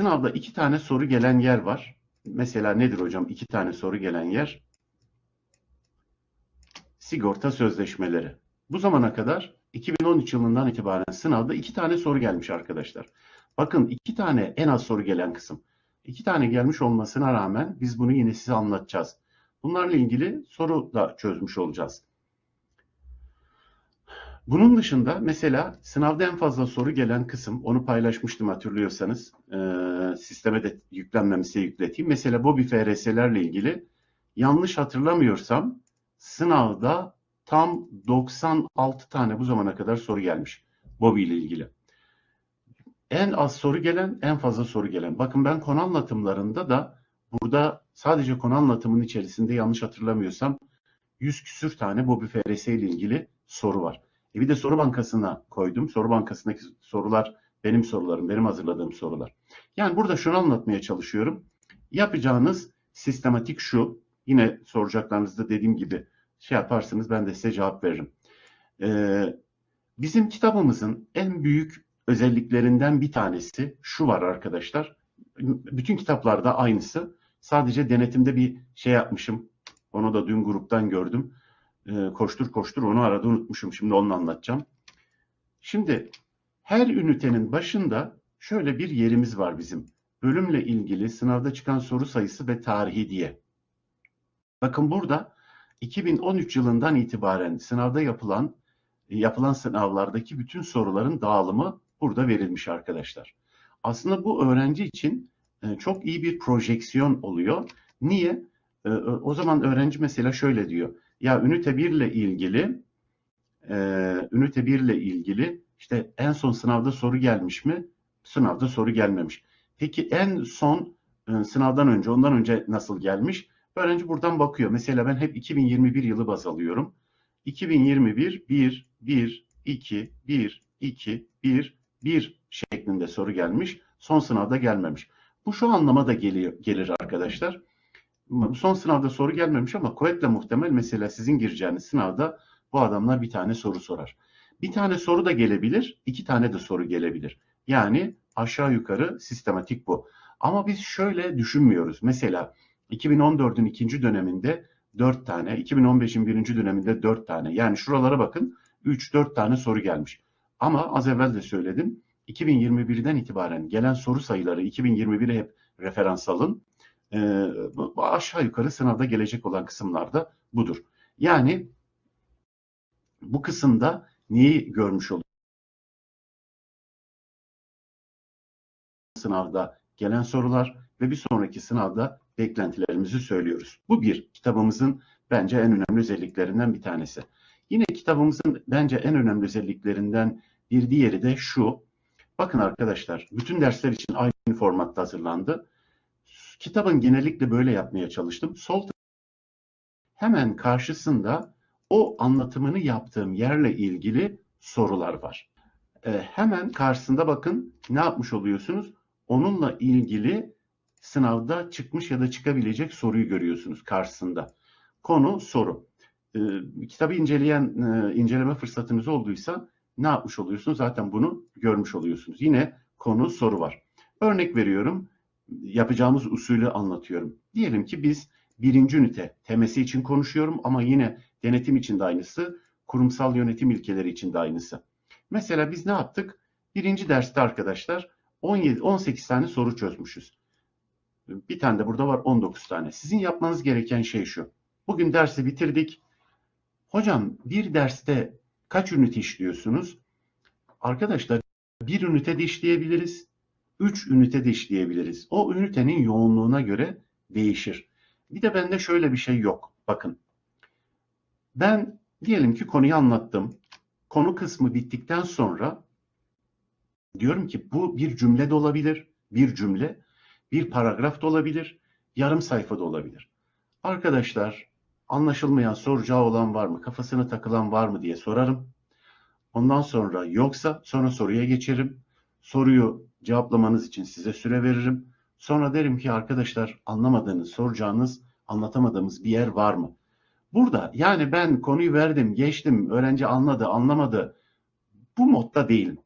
Sınavda iki tane soru gelen yer var. Mesela nedir hocam iki tane soru gelen yer? Sigorta sözleşmeleri. Bu zamana kadar 2013 yılından itibaren sınavda iki tane soru gelmiş arkadaşlar. Bakın iki tane en az soru gelen kısım. İki tane gelmiş olmasına rağmen biz bunu yine size anlatacağız. Bunlarla ilgili soru da çözmüş olacağız. Bunun dışında mesela sınavda en fazla soru gelen kısım, onu paylaşmıştım hatırlıyorsanız. Ee, sisteme de yüklenmemişse yükleteyim. Mesela Bobby FRS'lerle ilgili yanlış hatırlamıyorsam sınavda tam 96 tane bu zamana kadar soru gelmiş Bobby ile ilgili. En az soru gelen, en fazla soru gelen. Bakın ben konu anlatımlarında da burada sadece konu anlatımının içerisinde yanlış hatırlamıyorsam 100 küsür tane Bobby FRS ile ilgili soru var. E bir de soru bankasına koydum. Soru bankasındaki sorular benim sorularım, benim hazırladığım sorular. Yani burada şunu anlatmaya çalışıyorum. Yapacağınız sistematik şu. Yine soracaklarınızda dediğim gibi şey yaparsınız ben de size cevap veririm. Ee, bizim kitabımızın en büyük özelliklerinden bir tanesi şu var arkadaşlar. Bütün kitaplarda aynısı. Sadece denetimde bir şey yapmışım. Onu da dün gruptan gördüm. Ee, koştur koştur onu arada unutmuşum. Şimdi onu anlatacağım. Şimdi her ünitenin başında şöyle bir yerimiz var bizim. Bölümle ilgili sınavda çıkan soru sayısı ve tarihi diye. Bakın burada 2013 yılından itibaren sınavda yapılan yapılan sınavlardaki bütün soruların dağılımı burada verilmiş arkadaşlar. Aslında bu öğrenci için e, çok iyi bir projeksiyon oluyor. Niye? E, o zaman öğrenci mesela şöyle diyor. Ya ünite 1 ile ilgili e, ünite 1 ile ilgili işte en son sınavda soru gelmiş mi? Sınavda soru gelmemiş. Peki en son sınavdan önce, ondan önce nasıl gelmiş? Öğrenci buradan bakıyor. Mesela ben hep 2021 yılı baz alıyorum. 2021 1 1 2 1 2 1 1 şeklinde soru gelmiş. Son sınavda gelmemiş. Bu şu anlama da geliyor, gelir arkadaşlar. Son sınavda soru gelmemiş ama kuvvetle muhtemel mesela sizin gireceğiniz sınavda bu adamlar bir tane soru sorar. Bir tane soru da gelebilir, iki tane de soru gelebilir. Yani aşağı yukarı sistematik bu. Ama biz şöyle düşünmüyoruz. Mesela 2014'ün ikinci döneminde 4 tane, 2015'in birinci döneminde 4 tane. Yani şuralara bakın 3-4 tane soru gelmiş. Ama az evvel de söyledim. 2021'den itibaren gelen soru sayıları 2021'e hep referans alın. Ee, aşağı yukarı sınavda gelecek olan kısımlarda budur. Yani bu kısımda neyi görmüş oluyoruz? Sınavda gelen sorular ve bir sonraki sınavda beklentilerimizi söylüyoruz. Bu bir kitabımızın bence en önemli özelliklerinden bir tanesi. Yine kitabımızın bence en önemli özelliklerinden bir diğeri de şu. Bakın arkadaşlar, bütün dersler için aynı formatta hazırlandı. Kitabın genellikle böyle yapmaya çalıştım. Sol hemen karşısında o anlatımını yaptığım yerle ilgili sorular var. Ee, hemen karşısında bakın ne yapmış oluyorsunuz? Onunla ilgili sınavda çıkmış ya da çıkabilecek soruyu görüyorsunuz karşısında. Konu soru. E, kitabı inceleyen e, inceleme fırsatınız olduysa ne yapmış oluyorsunuz? Zaten bunu görmüş oluyorsunuz. Yine konu soru var. Örnek veriyorum. Yapacağımız usulü anlatıyorum. Diyelim ki biz birinci ünite temesi için konuşuyorum ama yine denetim için de aynısı, kurumsal yönetim ilkeleri için de aynısı. Mesela biz ne yaptık? Birinci derste arkadaşlar 17 18 tane soru çözmüşüz. Bir tane de burada var 19 tane. Sizin yapmanız gereken şey şu. Bugün dersi bitirdik. Hocam bir derste kaç ünite işliyorsunuz? Arkadaşlar bir ünite de işleyebiliriz. Üç ünite de işleyebiliriz. O ünitenin yoğunluğuna göre değişir. Bir de bende şöyle bir şey yok. Bakın. Ben diyelim ki konuyu anlattım. Konu kısmı bittikten sonra diyorum ki bu bir cümle de olabilir. Bir cümle. Bir paragraf da olabilir. Yarım sayfa da olabilir. Arkadaşlar anlaşılmayan soracağı olan var mı? Kafasına takılan var mı diye sorarım. Ondan sonra yoksa sonra soruya geçerim. Soruyu cevaplamanız için size süre veririm. Sonra derim ki arkadaşlar anlamadığınız, soracağınız, anlatamadığımız bir yer var mı? Burada yani ben konuyu verdim, geçtim, öğrenci anladı, anlamadı. Bu modda değilim.